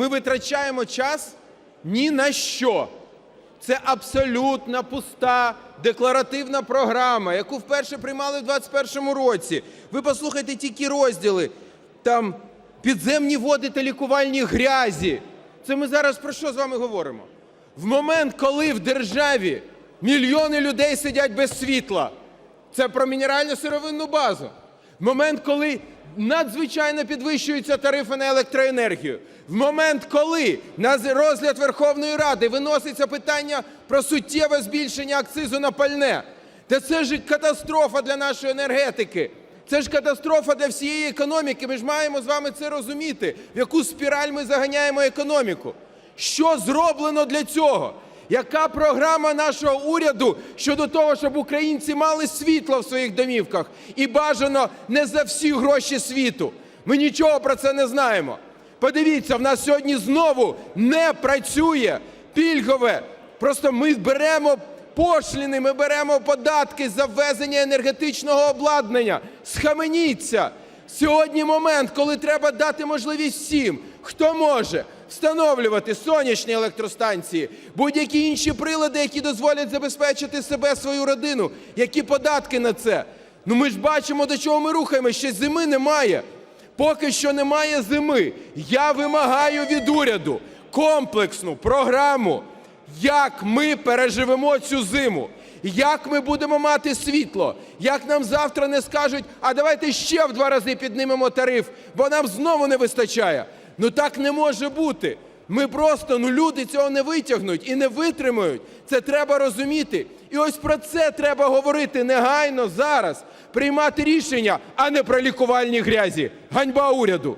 ми витрачаємо час ні на що. Це абсолютно пуста декларативна програма, яку вперше приймали в 2021 році. Ви послухайте тільки розділи. Там підземні води та лікувальні грязі. Це ми зараз про що з вами говоримо? В момент, коли в державі мільйони людей сидять без світла, це про мінеральну сировинну базу. В момент, коли надзвичайно підвищуються тарифи на електроенергію, в момент, коли на розгляд Верховної Ради виноситься питання про суттєве збільшення акцизу на пальне, та це ж катастрофа для нашої енергетики. Це ж катастрофа для всієї економіки. Ми ж маємо з вами це розуміти, в яку спіраль ми заганяємо економіку. Що зроблено для цього? Яка програма нашого уряду щодо того, щоб українці мали світло в своїх домівках і бажано не за всі гроші світу? Ми нічого про це не знаємо. Подивіться, в нас сьогодні знову не працює пільгове. Просто ми беремо пошліни, ми беремо податки за ввезення енергетичного обладнання. Схаменіться! Сьогодні момент, коли треба дати можливість всім, хто може встановлювати сонячні електростанції, будь-які інші прилади, які дозволять забезпечити себе, свою родину. Які податки на це? Ну ми ж бачимо, до чого ми рухаємося. Ще зими немає. Поки що немає зими. Я вимагаю від уряду комплексну програму, як ми переживемо цю зиму, як ми будемо мати світло, як нам завтра не скажуть, а давайте ще в два рази піднімемо тариф, бо нам знову не вистачає. Ну так не може бути. Ми просто, ну люди цього не витягнуть і не витримають. Це треба розуміти. І ось про це треба говорити негайно зараз, приймати рішення, а не про лікувальні грязі. Ганьба уряду!